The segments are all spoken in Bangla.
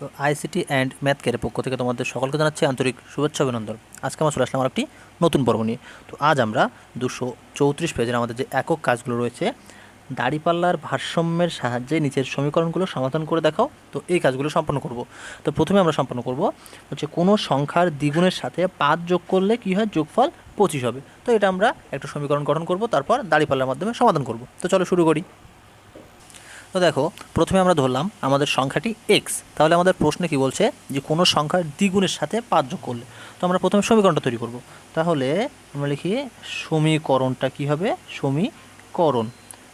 তো আইসিটি অ্যান্ড ম্যাথ কেয়ারের পক্ষ থেকে তোমাদের সকলকে জানাচ্ছি আন্তরিক শুভেচ্ছা, অভিনন্দন। আজকে আমরা চলে আসলাম একটি নতুন পর্ব নিয়ে। তো আজ আমরা দুশো চৌত্রিশ পেজের আমাদের যে একক কাজগুলো রয়েছে, দাড়িপাল্লার ভারসাম্যের সাহায্যে নিচের সমীকরণগুলো সমাধান করে দেখাও। তো এই কাজগুলো সম্পন্ন করব। তো প্রথমে আমরা সম্পন্ন করব হচ্ছে কোনো সংখ্যার দ্বিগুণের সাথে পাঁচ যোগ করলে কী হয়? যোগফল পঁচিশ হবে। তো এটা আমরা একটা সমীকরণ গঠন করব, তারপর দাড়িপাল্লার মাধ্যমে সমাধান করব। তো চলো শুরু করি। তো দেখো, প্রথমে আমরা ধরলাম আমাদের সংখ্যাটি এক্স তাহলে আমাদের প্রশ্নে কি বলছে? যে কোনো সংখ্যার দ্বিগুণের সাথে পাঁচ যোগ করলে। তো আমরা প্রথমে সমীকরণটা তৈরি করব। তাহলে আমরা লিখি সমীকরণটা কি হবে? সমীকরণ।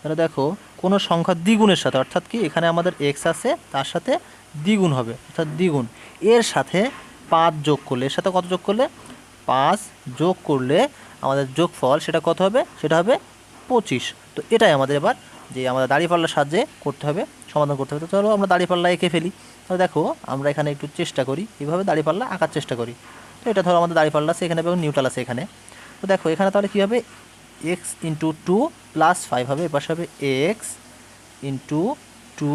তাহলে দেখো, কোনো সংখ্যা দ্বিগুণের সাথে, অর্থাৎ কি এখানে আমাদের এক্স আছে, তার সাথে দ্বিগুণ হবে, অর্থাৎ দ্বিগুণ। এর সাথে পাঁচ যোগ করলে, এর সাথে কত যোগ করলে? পাঁচ যোগ করলে আমাদের যোগফল সেটা কত হবে? সেটা হবে পঁচিশ। তো এটাই আমাদের এবার যে আমাদের দাড়িপাল্লার সাহায্যে করতে হবে, সমাধান করতে হবে। তো চলো আমরা দাড়িপাল্লা এঁকে ফেলি। তাহলে দেখো, আমরা এখানে একটু চেষ্টা করি এইভাবে দাড়িপাল্লা আঁকার চেষ্টা করি। তো এটা ধরো আমাদের দাড়িপাল্লা আছে, এখানে এবং নিউট্রাল আছে এখানে। তো দেখো, এখানে তাহলে কী হবে? X into two plus five হবে, এপাশে হবে এক্স ইন্টু টু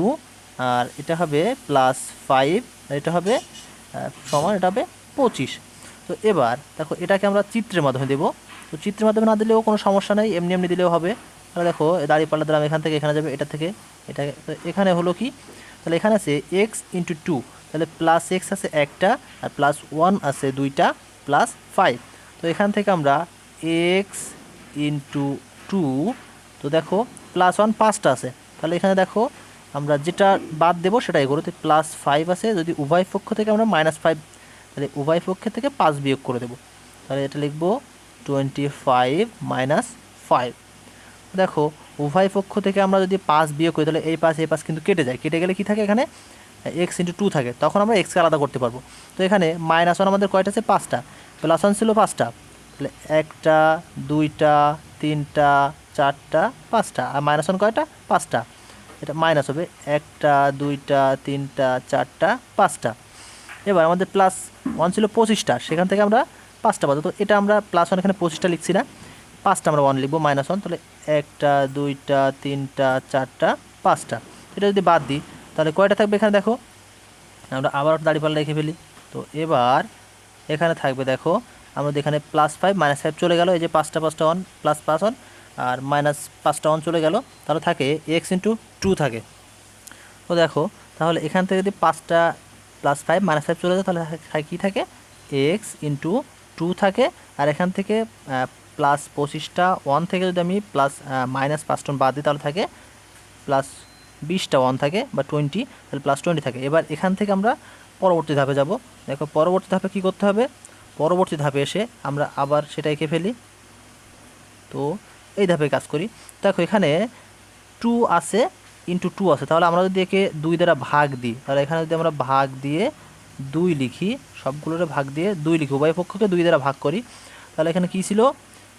আর এটা হবে প্লাস ফাইভ আর এটা হবে সমান এটা হবে পঁচিশ। তো এবার দেখো, এটাকে আমরা চিত্রের মাধ্যমে দেবো। তো চিত্রের মাধ্যমে না দিলেও কোনো সমস্যা নেই, এমনি এমনি দিলেও হবে। দেখো দাঁড়িয়ে পাল্লা দিলাম, এখান থেকে এখানে যাবে, এটা থেকে, এটা এখানে হলো কি? তাহলে এখানে আছে এক্স ইন্টু টু তাহলে প্লাস এক্স আছে একটা, আর প্লাস ওয়ান আছে দুইটা প্লাস ফাইভ তো এখান থেকে আমরা এক্স ইন্টু টু তো দেখো প্লাস ওয়ান পাঁচটা আছে। তাহলে এখানে দেখো, আমরা যেটা বাদ দেবো সেটাই করো তো প্লাস ফাইভ আছে, যদি উভয় পক্ষ থেকে আমরা মাইনাস ফাইভ তাহলে উভয় পক্ষের থেকে পাঁচ বিয়োগ করে দেবো। তাহলে এটা লিখব টোয়েন্টি ফাইভ মাইনাস ফাইভ দেখো, উভয় পক্ষ থেকে আমরা যদি পাঁচ বিয়োগ করি, তাহলে এই পাঁচ এই পাঁচ কিন্তু কেটে যায়। কেটে গেলে কি থাকে এখানে? এক্স ইন্টু টু থাকে। তখন আমরা এক্সকে আলাদা করতে পারব। তো এখানে মাইনাস ওয়ান আমাদের কয়টা আছে? পাঁচটা। প্লাস ওয়ান ছিল পাঁচটা। তাহলে একটা, দুইটা, তিনটা, চারটা, পাঁচটা। আর মাইনাস ওয়ান কয়টা? পাঁচটা। এটা মাইনাস হবে। একটা, দুইটা, তিনটা, চারটা, পাঁচটা। এবার আমাদের প্লাস ওয়ান ছিল পঁচিশটা। সেখান থেকে আমরা পাঁচটা পাবো। তো এটা আমরা প্লাস ওয়ান এখানে পঁচিশটা লিখছি না। পাঁচটা আমরা ওয়ান লিখব মাইনাস ওয়ান তাহলে একটা, দুইটা, তিনটা, চারটা, পাঁচটা। এটা যদি বাদ দিই, তাহলে কয়টা থাকবে এখানে দেখো? আমরা আবার দাঁড়িপাল্লা রেখে ফেলি। তো এবার এখানে থাকবে দেখো, আমাদের এখানে প্লাস ফাইভ মাইনাস ফাইভ চলে গেল, এই যে পাঁচটা পাঁচটা ওয়ান প্লাস পাঁচ ওয়ান আর মাইনাস পাঁচটা ওয়ান চলে গেল, তাহলে থাকে এক্স ইন্টু টু থাকে। তো দেখো, তাহলে এখান থেকে যদি পাঁচটা প্লাস ফাইভ মাইনাস ফাইভ চলে যায়, তাহলে কী থাকে? এক্স ইন্টু টু থাকে, আর এখান থেকে প্লাস পঁচিশটা ওয়ান থেকে যদি আমি প্লাস মাইনাস পাঁচটা বাদ দিই, তাহলে থাকে প্লাস বিশটা ওয়ান থাকে বা টোয়েন্টি তাহলে প্লাস টোয়েন্টি থাকে। এবার এখান থেকে আমরা পরবর্তী ধাপে যাব। দেখো, পরবর্তী ধাপে কী করতে হবে? পরবর্তী ধাপে এসে আমরা আবার সেটা এঁকে ফেলি। তো এই ধাপে কাজ করি। দেখো, এখানে টু আছে ইন্টু টু আছে। তাহলে আমরা যদি একে দুই দ্বারা ভাগ দিই, তাহলে এখানে যদি আমরা ভাগ দিয়ে দুই লিখি, সবগুলোরে ভাগ দিয়ে দুই লিখি, উভয় পক্ষকে দুই দ্বারা ভাগ করি, তাহলে এখানে কী ছিল?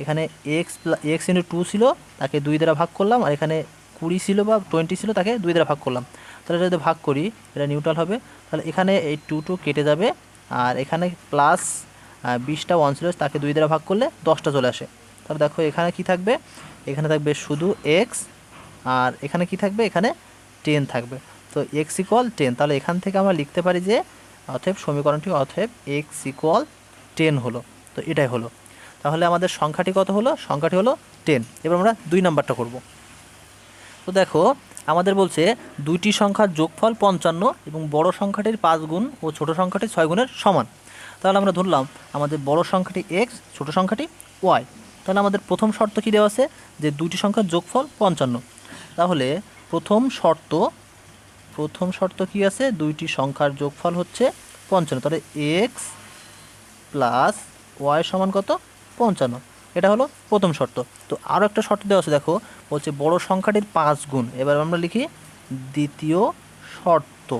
এখানে এক্স এক্স ইন্টু টু ছিল, তাকে দুই দ্বারা ভাগ করলাম, আর এখানে কুড়ি ছিল বা টোয়েন্টি ছিল, তাকে দুই দ্বারা ভাগ করলাম। তাহলে যদি ভাগ করি, এটা নিউট্রাল হবে। তাহলে এখানে এই টু টু কেটে যাবে, আর এখানে প্লাস বিশটা ওয়ান ছিল, তাকে দুই দ্বারা ভাগ করলে দশটা চলে আসে। তাহলে দেখো এখানে কি থাকবে? এখানে থাকবে শুধু এক্স আর এখানে কি থাকবে? এখানে টেন থাকবে। তো এক্স ইকুয়াল টেন তাহলে এখান থেকে আমরা লিখতে পারি যে অতএব সমীকরণটি অতএব এক্স ইকুয়াল টেন হলো। তো এটাই হলো। তাহলে আমাদের সংখ্যাটি কত হলো? সংখ্যাটি হলো টেন এবার আমরা দুই নাম্বারটা করব। তো দেখো, আমাদের বলছে দুইটি সংখ্যার যোগফল পঞ্চান্ন এবং বড় সংখ্যাটির পাঁচ গুণ ও ছোট সংখ্যাটি ছয় গুণের সমান। তাহলে আমরা ধরলাম আমাদের বড় সংখ্যাটি এক্স ছোট সংখ্যাটি ওয়াই তাহলে আমাদের প্রথম শর্ত কী দেওয়া আছে? যে দুইটি সংখ্যার যোগফল পঞ্চান্ন। তাহলে প্রথম শর্ত প্রথম শর্ত কি আছে? দুইটি সংখ্যার যোগফল হচ্ছে পঞ্চান্ন। তাহলে এক্স প্লাস ওয়াই সমান কত? পঞ্চান্ন। এটা হলো প্রথম শর্ত। তো আরও একটা শর্ত দেওয়া আছে, দেখো, বলছে বড় সংখ্যাটির পাঁচ গুণ। এবার আমরা লিখি দ্বিতীয় শর্ত।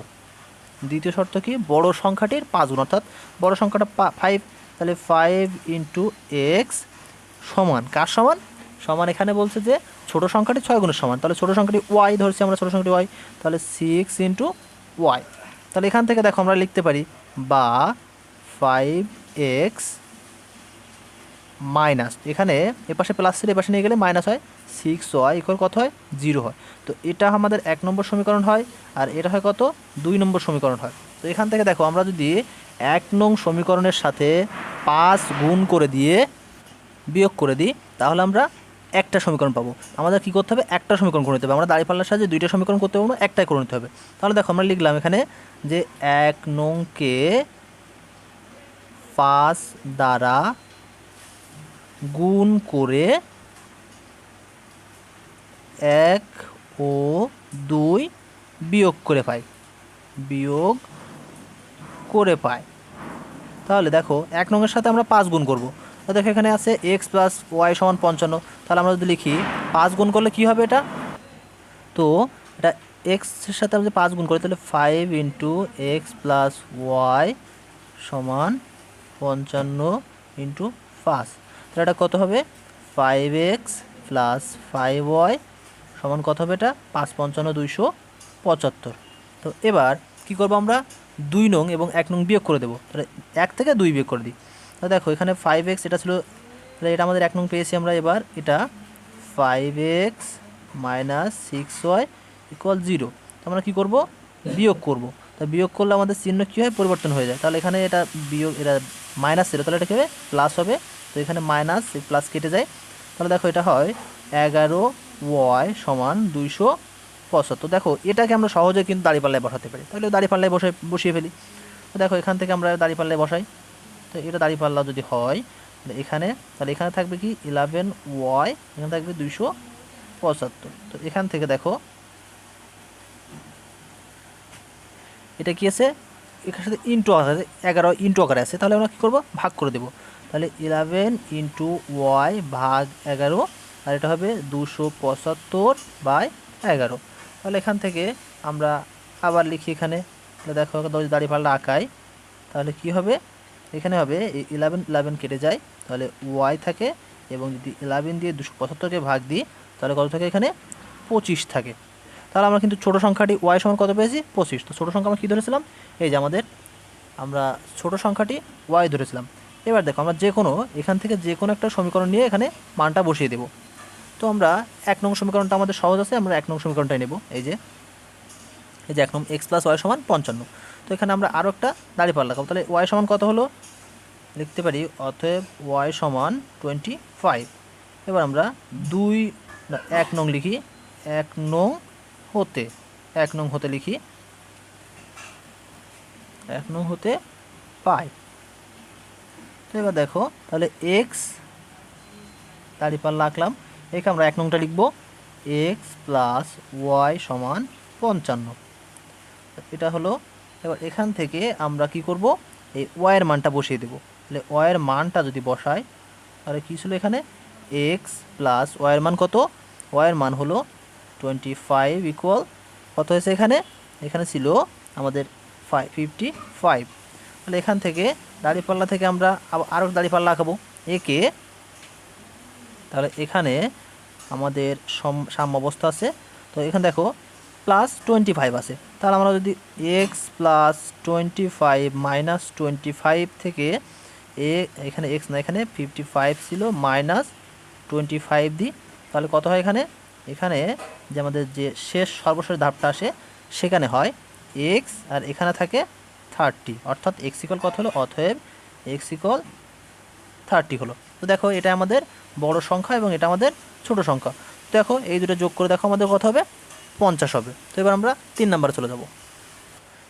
দ্বিতীয় শর্ত কি? বড় সংখ্যাটির পাঁচ গুণ। অর্থাৎ বড় সংখ্যাটা ফাইভ তাহলে ফাইভ ইন্টু এক্স সমান কার সমান? সমান এখানে বলছে যে ছোট সংখ্যাটি ছয় গুণের সমান। তাহলে ছোট সংখ্যাটি ওয়াই ধরছি আমরা, ছোট সংখ্যাটি ওয়াই তাহলে সিক্স ইন্টু ওয়াই তাহলে এখান থেকে দেখো আমরা লিখতে পারি বা ফাইভ এক্স মাইনাস, এখানে এপাশে প্লাস ছিল এপাশে নিয়ে গেলে মাইনাস হয় সিক্স ওয়াই ইকুয়াল কত হয়? জিরো হয়। তো এটা আমাদের এক নম্বর সমীকরণ হয়, আর এটা হয় কত? দুই নম্বর সমীকরণ হয়। তো এখান থেকে দেখো, আমরা যদি এক নং সমীকরণের সাথে পাঁচ গুণ করে দিয়ে বিয়োগ করে দিই, তাহলে আমরা একটা সমীকরণ পাবো। আমাদের কী করতে হবে? একটা সমীকরণ করে নিতে হবে। আমরা দাঁড়িপাল্লার সাহায্যে দুইটা সমীকরণ করতে পারব একটাই করে নিতে হবে। তাহলে দেখো, আমরা লিখলাম এখানে যে এক নংকে পাঁচ দ্বারা গুণ করে এক ও দুই বিয়োগ করে পাই। বিয়োগ করে পাই। তাহলে দেখো, এক নংয়ের সাথে আমরা পাঁচ গুণ করব। তো দেখো এখানে আছে এক্স প্লাস ওয়াই সমান পঞ্চান্ন। তাহলে আমরা যদি লিখি, পাঁচ গুণ করলে কি হবে এটা? তো এটা এক্সের সাথে আমরা যদি পাঁচ গুণ করি, তাহলে five into X plus Y সমান পঞ্চান্ন ইন্টু পাঁচ তাহলে এটা কত হবে? Five X plus five Y সমান কত হবে এটা? পাঁচ পঞ্চান্ন দুইশো পঁচাত্তর। তো এবার কি করব আমরা? দুই নং এবং এক নং বিয়োগ করে দেবো। তাহলে এক থেকে দুই বিয়োগ করে দিই। তো দেখো, এখানে ফাইভ এক্স এটা ছিল, তাহলে এটা আমাদের এক নং পেয়েছি আমরা এবার। এটা five X minus six Y equal zero তো আমরা কী করব? বিয়োগ করব। তা বিয়োগ করলে আমাদের চিহ্ন কী হয়? পরিবর্তন হয়ে যায়। তাহলে এখানে এটা বিয়োগ, এটা মাইনাস ছিল তাহলে এটা কী হবে? প্লাস হবে তো এখানে মাইনাস প্লাস কেটে যায়। তাহলে দেখো এটা হয় এগারো ওয়াই সমান দুইশো পঁচাত্তর। দেখো, এটাকে আমরা সহজে কিন্তু দাঁড়িপাল্লায় বসাতে পারি। তাহলে দাঁড়িপাল্লায় বসে, বসিয়ে ফেলি। তো দেখো, এখান থেকে আমরা দাঁড়িপাল্লায় বসাই। তো এটা দাঁড়িপাল্লা যদি হয় এখানে, তাহলে এখানে থাকবে কি? ইলেভেন ওয়াই, এখানে থাকবে দুইশো পঁচাত্তর। তো এখান থেকে দেখো, এটা কি আছে? এখানে সাথে ইন্টু আকারে এগারো ইন্টু আকারে আছে। তাহলে আমরা কী করব? ভাগ করে দেবো। তাহলে ইলেভেন ইন্টু ওয়াই ভাগ এগারো, আর এটা হবে দুশো পঁচাত্তর বাই এগারো। তাহলে এখান থেকে আমরা আবার লিখি এখানে, তাহলে দেখো দাড়ি পাল্লা আঁকাই তাহলে কি হবে? এখানে হবে ইলেভেন ইলেভেন কেটে যায়। তাহলে ওয়াই থাকে, এবং যদি ইলেভেন দিয়ে দুশো পঁচাত্তরকে ভাগ দিই, তাহলে কত থাকে এখানে? পঁচিশ থাকে। তাহলে আমরা কিন্তু ছোটো সংখ্যাটি ওয়াই সমান কত পেয়েছি? পঁচিশ। তো ছোটো সংখ্যা আমরা কী ধরেছিলাম? এই যে আমাদের, আমরা ছোটো সংখ্যাটি ওয়াই ধরেছিলাম। এবার দেখো আমরা যে কোনো এখান থেকে যে কোনো একটা সমীকরণ নিয়ে এখানে মানটা বসিয়ে দেবো। তো আমরা এক নং সমীকরণটা আমাদের সহজ আছে, আমরা এক নং সমীকরণটাই নেব। এই যে এই যে এক নং এক্স প্লাস ওয়াই সমান পঞ্চান্ন। তো এখানে আমরা আরও একটা দাঁড়িয়ে পার লাগাবো তাহলে ওয়াই সমান কত হলো? লিখতে পারি, অতএব ওয়াই সমান টোয়েন্টি ফাইভ। এবার আমরা দুই এক নং লিখি, এক নং হতে, এক নং হতে লিখি, এক নং হতে পাই। তো এবার দেখো, তাহলে এক্স দাঁড়িপাল্লা আঁকলাম এখানে আমরা এক নংটা লিখব এক্স প্লাস ওয়াই সমান পঞ্চান্ন। এটা হলো, এবার এখান থেকে আমরা কি করব? এই ওয়াইয়ের মানটা বসিয়ে দেবো। তাহলে ওয়াইয়ের মানটা যদি বসাই, তাহলে কী ছিল এখানে? এক্স প্লাস ওয়াইয়ের মান কত? ওয়াইয়ের মান হলো টোয়েন্টি ফাইভ ইকুয়াল কত হয়েছে এখানে? এখানে ছিল আমাদের ফাইভ ফিফটি ফাইভ তাহলে এখান থেকে দাড়িপাল্লা থেকে আমরা আরও দাড়িপাল্লা আঁকাবো। একে তাহলে এখানে আমাদের সম, সাম্য অবস্থা আছে। তো এখানে দেখো প্লাস টোয়েন্টি ফাইভ আছে। তাহলে আমরা যদি X plus twenty five minus twenty five থেকে এ, এখানে এক্স না, এখানে ফিফটি ফাইভ ছিল মাইনাস টোয়েন্টি ফাইভ দিই। তাহলে কত হয় এখানে? এখানে যে আমাদের যে শেষ সর্বশেষ ধাপটা আসে, সেখানে হয় এক্স আর এখানে থাকে থার্টি অর্থাৎ এক্স ইকল কত হলো? অতএব এক্স ইকল থার্টি হলো। তো দেখো, এটা আমাদের বড় সংখ্যা এবং এটা আমাদের ছোট সংখ্যা। দেখো, এই দুটো যোগ করে দেখো আমাদের কত হবে? পঞ্চাশ হবে। তো এবার আমরা তিন নাম্বারে চলে যাব।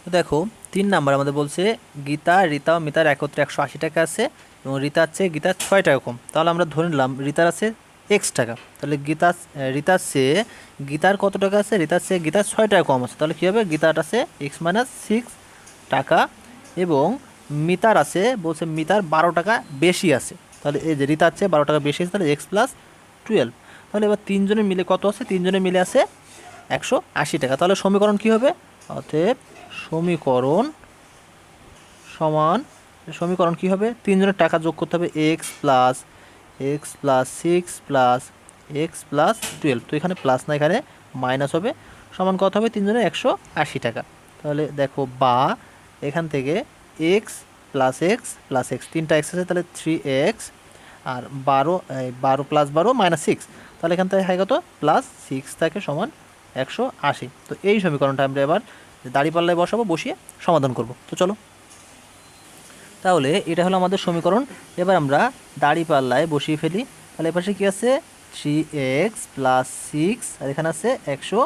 তো দেখো, তিন নাম্বার আমাদের বলছে, গীতা, রীতা মিতার একত্রে একশো আশি টাকা আছে এবং রীতার চেয়ে গীতার ছয় টাকা কম। তাহলে আমরা ধরে নিলাম, রীতার আছে এক্স টাকা। তাহলে গীতা, রীতার চেয়ে গীতার কত টাকা আছে? রীতার চেয়ে গীতার ছয় টাকা কম আছে। তাহলে কী হবে? গীতার আছে এক্স মাইনাস সিক্স টাকা এবং মিতার আছে, বলছে মিতার বারো টাকা বেশি আছে। তাহলে এই যে রীতার চেয়ে বারো টাকা বেশি আছে, তাহলে এক্স প্লাস টুয়েলভ তাহলে এবার তিনজনে মিলে কত আছে? তিনজনে মিলে আছে একশো আশি টাকা। তাহলে সমীকরণ কী হবে? অতএব সমীকরণ সমান, সমীকরণ কী হবে? তিনজনের টাকা যোগ করতে হবে X plus X plus six plus X plus twelve তো এখানে প্লাস না, এখানে মাইনাস হবে। সমান কত হবে? তিনজনের একশো আশি টাকা। তাহলে দেখো বা এখান থেকে X plus X plus X তিনটা এক্স আছে, তাহলে থ্রি এক্স আর বারো বারো প্লাস বারো মাইনাস সিক্স তাহলে এখান থেকে হয় কত? প্লাস সিক্স থাকে সমান একশো আশি। তো এই সমীকরণটা আমরা এবার দাঁড়িপাল্লায় বসাবো, বসিয়ে সমাধান করব। তো চলো। তাহলে এটা হলো আমাদের সমীকরণ। এবার আমরা দাঁড়িপাল্লায় বসিয়ে ফেলি। তাহলে এপাশে কী আছে? থ্রি এক্স প্লাস সিক্স আর এখানে আছে একশো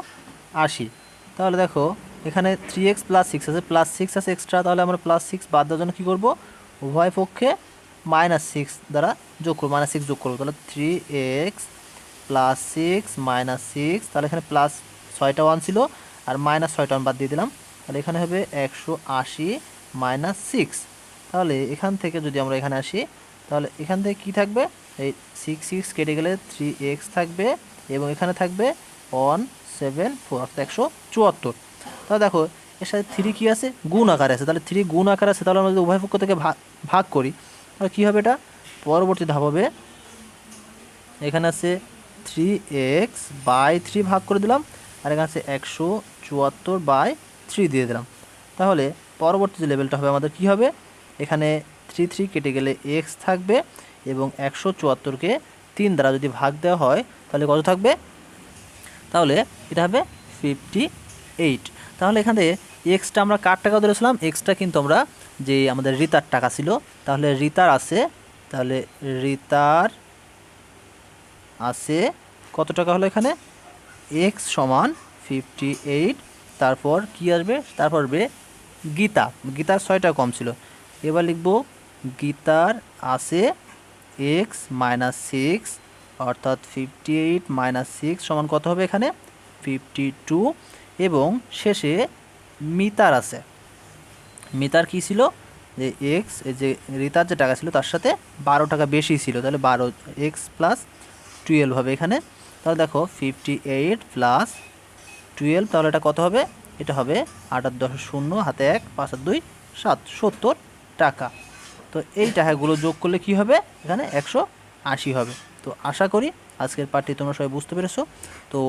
আশি। তাহলে দেখো এখানে থ্রি এক্স প্লাস সিক্স আছে প্লাস সিক্স আছে এক্সট্রা তাহলে আমরা প্লাস সিক্স বাদ দেওয়ার জন্য কী করব? উভয় পক্ষে মাইনাস সিক্স দ্বারা যোগ করব মাইনাস সিক্স যোগ করব, তাহলে three X plus six minus six তাহলে এখানে প্লাস ছয়টা ওয়ান ছিল, আর মাইনাস ছয়টা ওয়ান বাদ দিয়ে দিলাম, তাহলে এখানে হবে একশো আশি মাইনাস সিক্স তাহলে এখান থেকে যদি আমরা এখানে আসি, তাহলে এখান থেকে কি থাকবে? এই সিক্স সিক্স কেটে গেলে থ্রি এক্স থাকবে, এবং এখানে থাকবে ওয়ান সেভেন ফোর একশো চুয়াত্তর। তাহলে দেখো, এর সাথে থ্রি কী আছে? গুণ আকার আছে। তাহলে থ্রি গুণ আকার আছে, তাহলে আমরা যদি উভয় পক্ষ থেকে ভাগ করি, তাহলে কী হবে এটা? পরবর্তী ধাপ হবে, এখানে আছে থ্রি এক্স বাই থ্রি ভাগ করে দিলাম, আর এখানে আছে একশো চুয়াত্তর বাই থ্রি দিয়ে দিলাম। তাহলে পরবর্তী যে লেভেলটা হবে, আমাদের কি হবে? এখানে থ্রি থ্রি কেটে গেলে এক্স থাকবে এবং একশো চুয়াত্তরকে তিন দ্বারা যদি ভাগ দেওয়া হয়, তাহলে কত থাকবে? তাহলে এটা হবে ফিফটি এইট তাহলে এখানে এক্সটা আমরা কার টাকা ধরেছিলাম? এক্সটা কিন্তু আমরা যে আমাদের রিতার টাকা ছিল, তাহলে রিতার আছে, তাহলে রিতার আছে কত টাকা হলো এখানে? এক্স সমান ফিফটি এইট তারপর কি আসবে? তারপর আসবে গীতা। গীতার ছয়টা কম ছিল। এবার লিখব গীতার আছে এক্স মাইনাস সিক্স অর্থাৎ ফিফটি এইট মাইনাস সিক্স সমান কত হবে এখানে? ফিফটি টু এবং শেষে মিতার আছে। মিতার কি ছিল? যে এক্স এই যে রিতার যে টাকা ছিল তার সাথে বারো টাকা বেশি ছিল। তাহলে বারো এক্স প্লাস টুয়েলভ হবে এখানে। তাহলে দেখো ফিফটি এইট প্লাস টুয়েলভ তাহলে এটা কত হবে? এটা হবে আট আর দশ শূন্য, হাতে এক, পাঁচ আর দুই, সাত, সত্তর টাকা। তো এই টাকাগুলো যোগ করলে কি হবে? এখানে একশো আশি হবে। তো আশা করি আজকের পাঠটি তোমরা সবাই বুঝতে পেরেছ। তো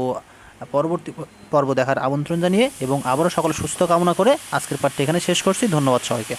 পরবর্তী পর্ব দেখার আমন্ত্রণ জানিয়ে এবং আবারও সকল সুস্থ কামনা করে আজকের পাঠটি এখানে শেষ করছি। ধন্যবাদ সবাইকে।